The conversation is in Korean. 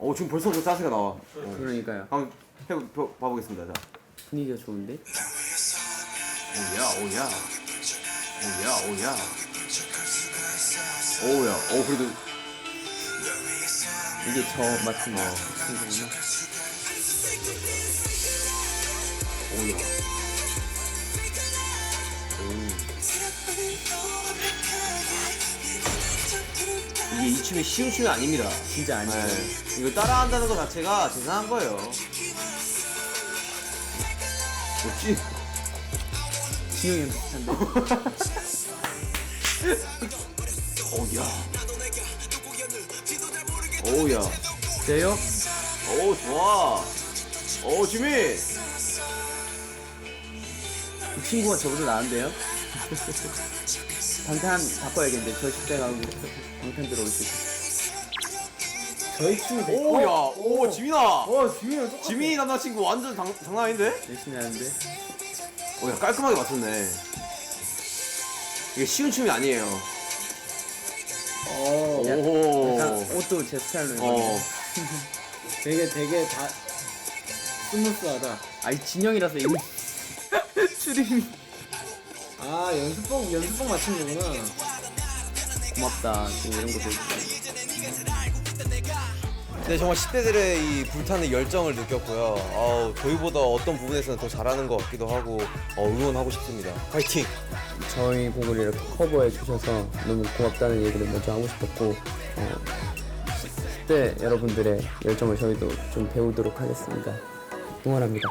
어 지금 벌써 그 자세가 나와. 어. 그러니까요. 한번 해 봐- 봐보겠습니다. 자. 분위기가 좋은데? 오야 오야 오야 오야 오야 오 그래도 이게 저거 친구구나. 오야 이게 이 춤이 쉬운 춤이 아닙니다. 진짜 아니에요. 네. 이걸 따라한다는 것 자체가 대단한 거예요. 뭐지? 진영이 비슷한데? 오야. 오야. 돼요? 오 좋아. 오 지민. 그 친구가 저보다 나은데요? 방탄 바꿔야겠는데 저 식대 가고 방탄 들어올 수 있어. 저희 춤이 되게 오야. 오 지민아. 어 지민이 똑같아. 지민이 남자친구 완전 장, 장난 아닌데? 열심히 하는데 오 야 깔끔하게 맞췄네. 이게 쉬운 춤이 아니에요. 어, 야, 오. 약간 옷도 제 스타일로 어. 입었네. 되게 되게 다 스무스하다. 아이 진영이라서 이거 추림이 아 연습복 연습복 맞춘 거구나. 고맙다 지금 이런 것도 있고 네, 정말 10대들의 이 불타는 열정을 느꼈고요. 아우, 저희보다 어떤 부분에서는 더 잘하는 것 같기도 하고 어, 응원하고 싶습니다. 파이팅! 저희 곡을 이렇게 커버해 주셔서 너무 고맙다는 얘기를 먼저 하고 싶었고 어, 10대 여러분들의 열정을 저희도 좀 배우도록 하겠습니다 응원합니다